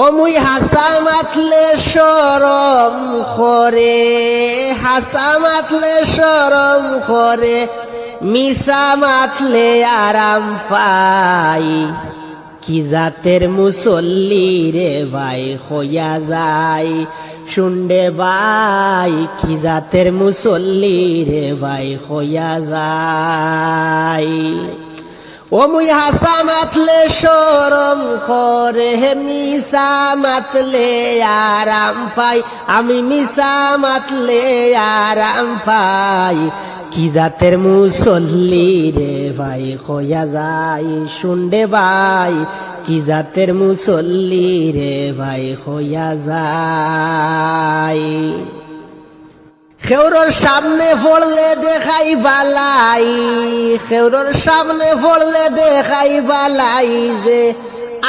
ও মুই হাসা মাতলে সরম করে হাসা মাতলে সরম করে মিশা মাতলে আরাম পাই। কি জাতের মুসল্লি রে ভাই হইয়া যায় শুনডে ভাই, কি জাতের মুসল্লি রে ভাই হইয়া যায় ও হাসা মাতলে সরম করে হে মাতলে আরাম পাই। আমি মিশা মাতলে আরাম পাই। কি জাতের মুসল্লি রে ভাই হইয়া যাই শুনডে ভাই। কি জাতের মুসল্লি রে ভাই হইয়া যায়। খেউরর সামনে পড়লে দেখাই বালাই, খেউরর সামনে পড়লে দেখাই বালাই যে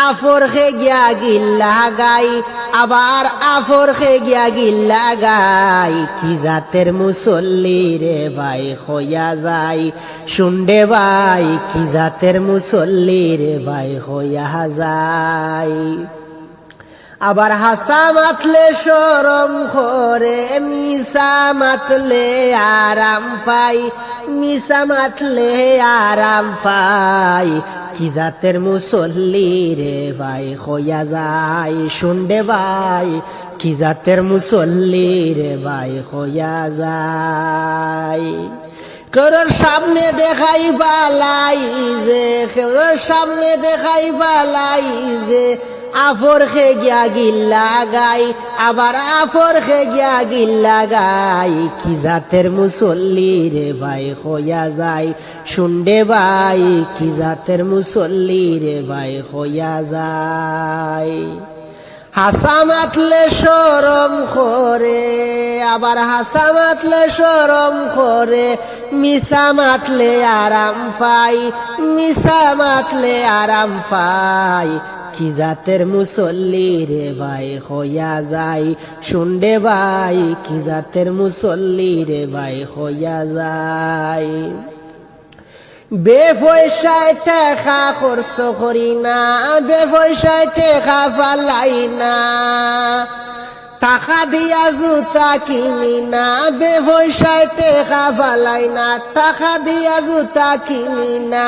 আফর খে গিয়া গিল্লা গাই, আবার আফর খে গিয়া গিল্লা গাই। কি জাতের মুসল্লি রে ভাই হইয়া যাই, শুনডে ভাই, কি জাতের মুসল্লি রে ভাই হইয়া যায় আবার হাসা মাতলে সরম করে, মিশা মাতলে আরাম পাই, মিশা মাতলে আরাম পাই। কি জাতের মুসল্লি রে ভাই, হইয়া যায় শুনডে ভাই। কি জাতের মুসল্লি রে ভাই, হইয়া যায়। কেউর সামনে দেখাই বালাই যে কেউর সামনে দেখাই বালাই যে আফর খে গিয়া গিল্লা গাই, আবার আফর খে গিয়া গিল্লা গাই। কি জাতের মুসল্লি রে ভাই হইয়া যায়? শুনডে ভাই, কি জাতের মুসল্লি রে ভাই হইয়া যায়? হাসা মাতলে সরম করে, আবার হাসা মাতলে সরম করে। মিশা মাতলে আরাম পাই মিশা মাতলে আরাম পাই। কি জাতের মুসল্লি রে ভাই? হইয়া যায় শুনডে ভাই, কি জাতের মুসল্লি রে ভাই? হইয়া যায় বে পয়সায় টেকা খরচ করি না বে পয়সায় টেকা পালাই না। টাকা দিয়া জুতা কিনি না বে পয়সায় টেকা পালাই না। টাকা দিয়া জুতা কিনি না।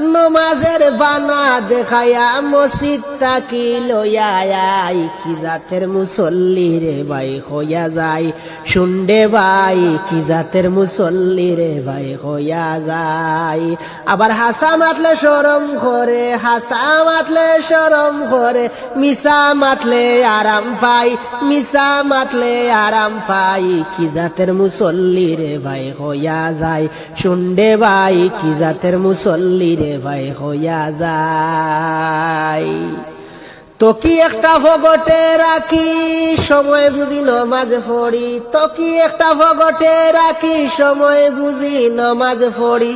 নমাজের বানা দেখায়া মসজিদ তাকি লইয়াই কি জাতের মুসল্লি রে ভাই হইয়া যায়? শুনডে ভাই, কি জাতের মুসল্লি রে ভাই হইয়া যায়? আবার হাসা মাতলে সরম করে, হাসা মাতলে সরম করে মিশা মাতলে আরাম পাই মিশা মাতলে আরাম পাই। কি জাতের মুসল্লি রে ভাই হইয়া যায়? শুনডে ভাই, কি জাতের মুসল্লি রে ভাই হইয়া যায় তো কি একটা ভগটে রাখি, সময় বুঝি নমাজ পড়ি। তো কি একটা ভগটে রাখি, সময় বুঝি নমাজ পড়ি।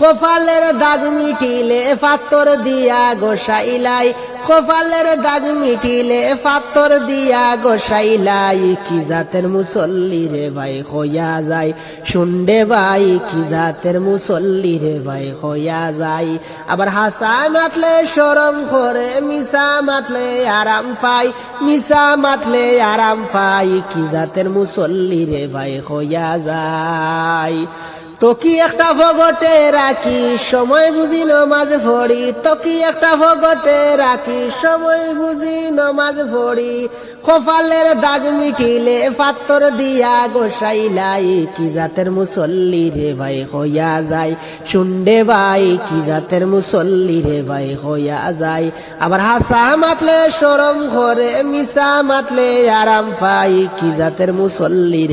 কপালের দাগ মিটিলে পাত্তর দিয়া গোসাইলাই কপালের দাগ মিটিলে পাত্তর দিয়া গোসাইলাই, কি জাতের মুসল্লি রে ভাই হইয়া যায়? শুনডে ভাই, কি জাতের মুসল্লি রে ভাই হইয়া যায়? আবার হাসা মাতলে সরম করে মিশা মাতলে আরাম পাই মিশা মাতলে আরাম পাই কি জাতের মুসল্লি রে ভাই হইয়া যায়? তো কি একটা ভগটে রাখি? সময় বুঝি নমাজ পড়ি। তো কি একটা ভগটে রাখি? সময় বুঝি নমাজ পড়ি। কপালের দাগ মিটিলে পাত্তর দিয়া গোসাইলাই কি জাতের মুসল্লি রে ভাই হইয়া যায়? শুনডে ভাই, কি জাতের মুসল্লি রে ভাই হইয়া যায়? আবার হাসা মাতলে সরম করে মিশা মাতলে আরাম পাই। কি জাতের মুসল্লি রে